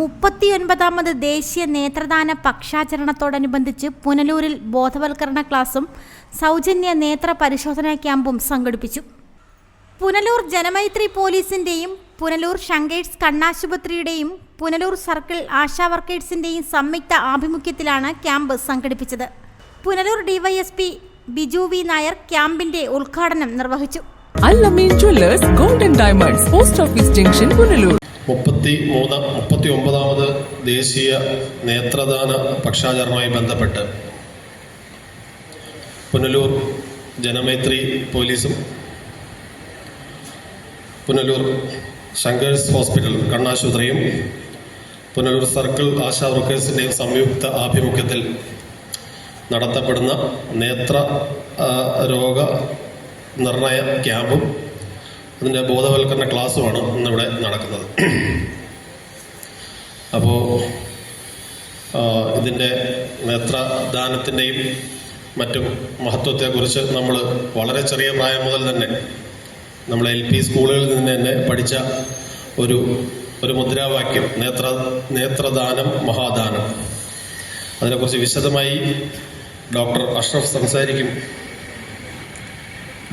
മുപ്പത്തിയൊൻപതാമത് ദേശീയ നേത്രദാന പക്ഷാചരണത്തോടനുബന്ധിച്ച് പുനലൂരിൽ ബോധവൽക്കരണ ക്ലാസും സൗജന്യ നേത്ര പരിശോധനാ ക്യാമ്പും സംഘടിപ്പിച്ചു. പുനലൂർ ജനമൈത്രി പോലീസിന്റെയും പുനലൂർ ഷങ്കേഴ്സ് കണ്ണാശുപത്രിയുടെയും പുനലൂർ സർക്കിൾ ആശാ വർക്കേഴ്സിന്റെയും സംയുക്ത ആഭിമുഖ്യത്തിലാണ് ക്യാമ്പ് സംഘടിപ്പിച്ചത്. പുനലൂർ ഡിവൈഎസ്പി ബിജു വി നായർ ക്യാമ്പിന്റെ ഉദ്ഘാടനം നിർവഹിച്ചു. Allameen jewellers golden diamonds post office junction Punalur. മുപ്പത്തി മൂന്ന് മുപ്പത്തി ഒമ്പതാമത് ദേശീയ നേത്രദാന പക്ഷാചരണവുമായി ബന്ധപ്പെട്ട് പുനലൂർ ജനമൈത്രി പോലീസും പുനലൂർ ശങ്കേഴ്സ് ഹോസ്പിറ്റൽ കണ്ണാശുപത്രിയും പുനലൂർ സർക്കിൾ ആശാ വർക്കേഴ്സിന്റെയും സംയുക്ത ആഭിമുഖ്യത്തിൽ നടത്തപ്പെടുന്ന നേത്ര രോഗ നിർണയ ക്യാമ്പും അതിന്റെ ബോധവൽക്കരണ ക്ലാസ്സുമാണ് ഇന്നിവിടെ നടക്കുന്നത്. അപ്പോൾ ഇതിന്റെ നേത്രദാനത്തിന്റെയും മറ്റും മഹത്വത്തെക്കുറിച്ച് നമ്മൾ വളരെ ചെറിയ പ്രായം മുതൽ തന്നെ നമ്മൾ എൽ പി സ്കൂളുകളിൽ നിന്ന് തന്നെ പഠിച്ച ഒരു ഒരു മുദ്രാവാക്യം നേത്ര നേത്രദാനം മഹാദാനം. അതിനെക്കുറിച്ച് വിശദമായി ഡോക്ടർ അഷ്റഫ് സംസാരിക്കും.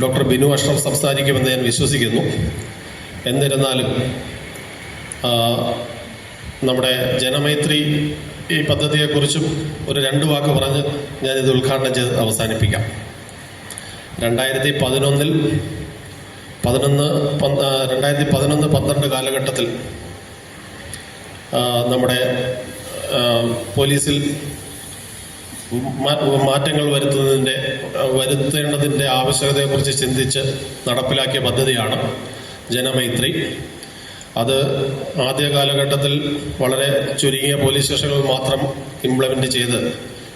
ഡോക്ടർ ബിനു അഷ്റഫ് സംസാരിക്കുമെന്ന് ഞാൻ വിശ്വസിക്കുന്നു. എന്നിരുന്നാലും നമ്മുടെ ജനമൈത്രി ഈ പദ്ധതിയെക്കുറിച്ചും ഒരു രണ്ട് വാക്ക് പറഞ്ഞ് ഞാനിത് ഉദ്ഘാടനം ചെയ്ത് അവസാനിപ്പിക്കാം. രണ്ടായിരത്തി പതിനൊന്നിൽ പതിനൊന്ന് രണ്ടായിരത്തി പതിനൊന്ന് പന്ത്രണ്ട് കാലഘട്ടത്തിൽ നമ്മുടെ പോലീസിൽ മാറ്റങ്ങൾ വരുത്തുന്നതിന്റെ വരുത്തേണ്ടതിന്റെ ആവശ്യകതയെക്കുറിച്ച് ചിന്തിച്ച് നടപ്പിലാക്കിയ പദ്ധതിയാണ് ജനമൈത്രി. അത് ആദ്യ കാലഘട്ടത്തിൽ വളരെ ചുരുങ്ങിയ പോലീസ് സ്റ്റേഷനുകൾ മാത്രം ഇംപ്ലിമെന്റ് ചെയ്ത്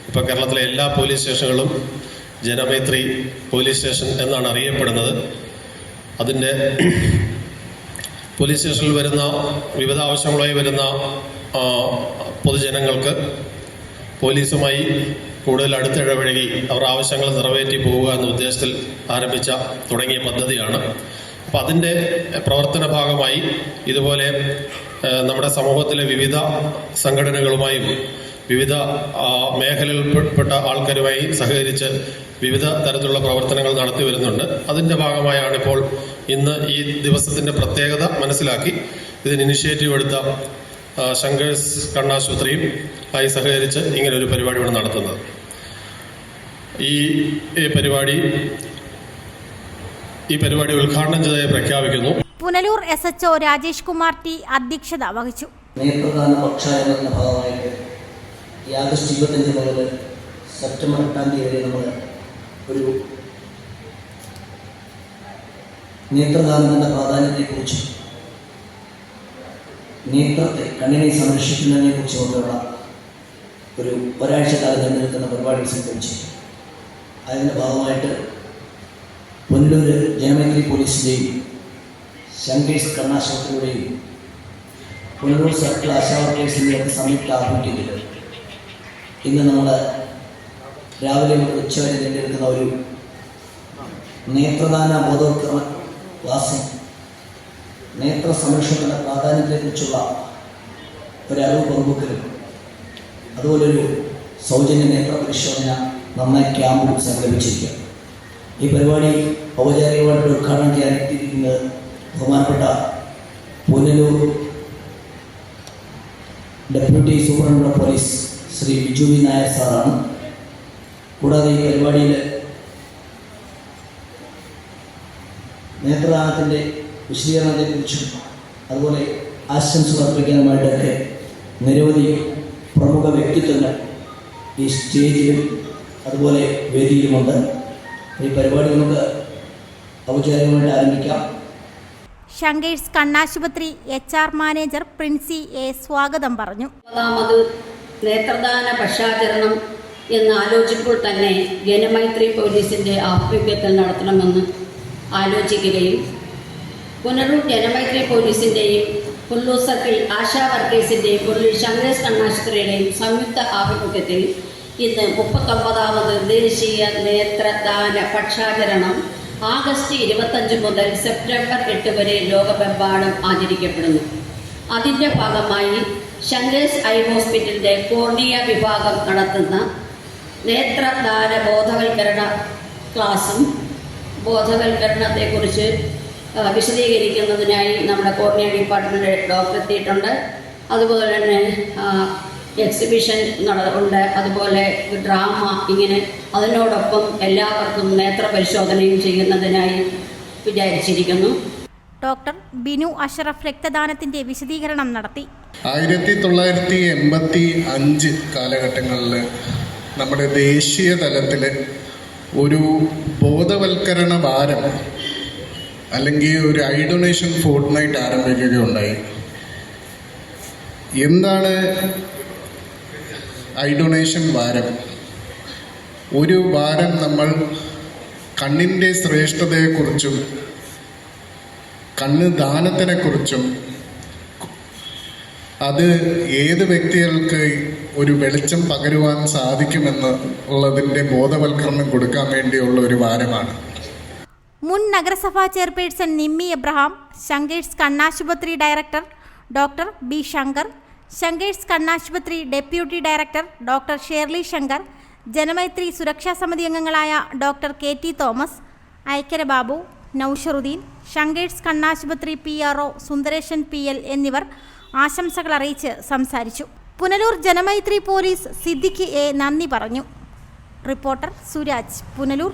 ഇപ്പോൾ കേരളത്തിലെ എല്ലാ പോലീസ് സ്റ്റേഷനുകളും ജനമൈത്രി പോലീസ് സ്റ്റേഷൻ എന്നാണ് അറിയപ്പെടുന്നത്. അതിന്റെ പോലീസ് സ്റ്റേഷനിൽ വരുന്ന വിവിധ ആവശ്യങ്ങളായി വരുന്ന പൊതുജനങ്ങൾക്ക് പോലീസുമായി കൂടുതൽ അടുത്തിടപഴകി അവർ ആവശ്യങ്ങൾ നിറവേറ്റി പോവുക എന്ന ഉദ്ദേശത്തിൽ ആരംഭിച്ച തുടങ്ങിയ പദ്ധതിയാണ്. അപ്പം അതിന്റെ പ്രവർത്തന ഭാഗമായി ഇതുപോലെ നമ്മുടെ സമൂഹത്തിലെ വിവിധ സംഘടനകളുമായും വിവിധ മേഖലയിൽപ്പെട്ട ആൾക്കാരുമായി സഹകരിച്ച് വിവിധ തരത്തിലുള്ള പ്രവർത്തനങ്ങൾ നടത്തി വരുന്നുണ്ട്. അതിന്റെ ഭാഗമായാണ് ഇപ്പോൾ ഇന്ന് ഈ ദിവസത്തിന്റെ പ്രത്യേകത മനസ്സിലാക്കി ഇതിന് ഇനിഷ്യേറ്റീവ് എടുത്ത ശങ്കേഴ്സ് കണ്ണാശുപത്രിയും ആയി സഹകരിച്ച് ഇങ്ങനെ ഒരു പരിപാടി ഇവിടെ നടത്തുന്നത്. ഈ പരിപാടി ഈ പരിപാടി ഉദ്ഘാടനം ചെയ്തതായി പ്രഖ്യാപിക്കുന്നു. Punalur S H O Rajesh Kumar T അധ്യക്ഷത വഹിച്ചു. നേത്രദാന പക്ഷാചരണത്തിന്റെ ഭാഗമായിട്ട് ഈ ആഗസ്റ്റ് ഇരുപത്തഞ്ച് മുതൽ സെപ്റ്റംബർ എട്ടാം തീയതി നമ്മൾ ഒരു നേത്രദാനത്തിന്റെ പ്രാധാന്യത്തെക്കുറിച്ചും നേത്രത്തെ കണ്ണിനെ സംരക്ഷിക്കുന്നതിനെ കുറിച്ചുകൊണ്ടുള്ള ഒരു ഒരാഴ്ച കാലം നിലനിൽക്കുന്ന നിൽക്കുന്ന പരിപാടി സംഘടിപ്പിച്ചു. അതിന്റെ ഭാഗമായിട്ട് പുനലൂർ ജനമേഖലി പോലീസിന്റെയും ശങ്കേഷ് കണ്ണാശുപത്രിയുടെയും പുനലൂർ സർക്കിൾ ആശാവർക്കേഴ്സിന്റെ ഒക്കെ സംയുക്ത ആഭിമുഖ്യത്തിൽ ഇന്ന് നമ്മൾ രാവിലെ ഉച്ചവരെ നിലനിൽക്കുന്ന ഒരു നേത്രദാന ബോധവൽക്കരണ ക്ലാസ്സും നേത്ര സംരക്ഷണത്തിന്റെ ഒരു ഒരറിവ് പങ്കുവെക്കലും. അതുപോലൊരു സൗജന്യ നേത്ര പരിശോധന നന്നായി ക്യാമ്പും സംഘടിപ്പിച്ചിരിക്കുക ഈ പരിപാടി ഔപചാരികമായിട്ട് ഉദ്ഘാടനം ചെയ്യാൻ എത്തിയിരിക്കുന്നത് ബഹുമാനപ്പെട്ട Punalur deputy superintendent of police Shri Biju V Nair സാറാണ്. കൂടാതെ ഈ പരിപാടിയിൽ നേത്രദാനത്തിന്റെ വിശദീകരണത്തെക്കുറിച്ചും അതുപോലെ ആശംസകൾ അർപ്പിക്കാനുമായിട്ടൊക്കെ നിരവധി പ്രമുഖ വ്യക്തിത്വങ്ങൾ ഈ സ്റ്റേജിലും അതുപോലെ വേദിയിലുമുണ്ട്. ഈ പരിപാടി നമുക്ക് ഔപചാരികമായിട്ട് ആരംഭിക്കാം. ഷങ്കേഴ്സ് കണ്ണാശുപത്രി H R manager Princy A സ്വാഗതം പറഞ്ഞു. ഒമ്പതാമത് നേത്രദാന പക്ഷാചരണം എന്ന് ആലോചിക്കുമ്പോൾ തന്നെ ജനമൈത്രി പോലീസിന്റെ ആഭിമുഖ്യത്തിൽ നടത്തണമെന്ന് ആലോചിക്കുകയും പുനലൂർ ജനമൈത്രി പോലീസിന്റെയും പുല്ലൂർ സർക്കിൾ ആശാ വർക്കേഴ്സിന്റെയും പുല്ലൂർ ശങ്കരേഷ് കണ്ണാശുപത്രിയുടെയും സംയുക്ത ആഭിമുഖ്യത്തിൽ ഇന്ന് മുപ്പത്തൊമ്പതാമത് ദേശീയ നേത്രദാന പക്ഷാചരണം ആഗസ്റ്റ് ഇരുപത്തഞ്ച് മുതൽ സെപ്റ്റംബർ എട്ട് വരെ ലോകമെമ്പാടും ആചരിക്കപ്പെടുന്നു. അതിന്റെ ഭാഗമായി ശങ്കേഴ്സ് ഐ ഹോസ്പിറ്റലിന്റെ കോർണിയ വിഭാഗം നടത്തുന്ന നേത്രദാന ബോധവൽക്കരണ ക്ലാസും ബോധവൽക്കരണത്തെക്കുറിച്ച് വിശദീകരിക്കുന്നതിനായി നമ്മുടെ കോർണിയ ഡിപ്പാർട്ട്മെന്റ് ഡോക്ടർ എത്തിയിട്ടുണ്ട്. അതുപോലെ തന്നെ എക്സിബിഷൻ നട ഉണ്ട്. അതുപോലെ ഡ്രാമ ഇങ്ങനെ അതിനോടൊപ്പം എല്ലാവർക്കും നേത്ര പരിശോധനയും ചെയ്യുന്നതിനായി വിചാരിച്ചിരിക്കുന്നു. ഡോക്ടർ ബിനു അഷറഫ് രക്തദാനത്തിന്റെ വിശദീകരണം നടത്തി. ആയിരത്തി തൊള്ളായിരത്തി എൺപത്തി അഞ്ച് കാലഘട്ടങ്ങളിൽ നമ്മുടെ ദേശീയ തലത്തിൽ ഒരു ബോധവൽക്കരണ വാരം അല്ലെങ്കിൽ ഒരു ഐ ഡൊണേഷൻ ഫോർട്ട് നൈറ്റ് ആരംഭിക്കുകയുണ്ടായി. എന്താണ് ഐ ഡൊണേഷൻ വാരം? ഒരു വാരം നമ്മൾ കണ്ണിന്റെ ശ്രേഷ്ഠതയെക്കുറിച്ചും കണ്ണ് ദാനത്തിനെക്കുറിച്ചും അത് ഏത് വ്യക്തികൾക്ക് ഒരു വെളിച്ചം പകരുവാൻ സാധിക്കുമെന്ന് ഉള്ളതിന്റെ ബോധവൽക്കരണം കൊടുക്കാൻ വേണ്ടിയുള്ള ഒരു വാരമാണ്. മുൻ നഗരസഭാ ചെയർപേഴ്സൺ നിമ്മി എബ്രഹാം ശങ്കേഴ്സ് കണ്ണാശുപത്രി director doctor B Shankar Sankers കണ്ണാശുപത്രി deputy director doctor Shirley Shankar Janamaithri സുരക്ഷാ സമിതി അംഗങ്ങളായ doctor K T Thomas Aikkara Babu Nausharuddeen Sankers കണ്ണാശുപത്രി P R O Sundaresan P L എന്നിവർ ആശംസകൾ അറിയിച്ച് സംസാരിച്ചു. പുനലൂർ ജനമൈത്രി പോലീസ് സിദ്ദിഖ് എ നന്ദി പറഞ്ഞു. റിപ്പോർട്ടർ സുരാജ് പുനലൂർ.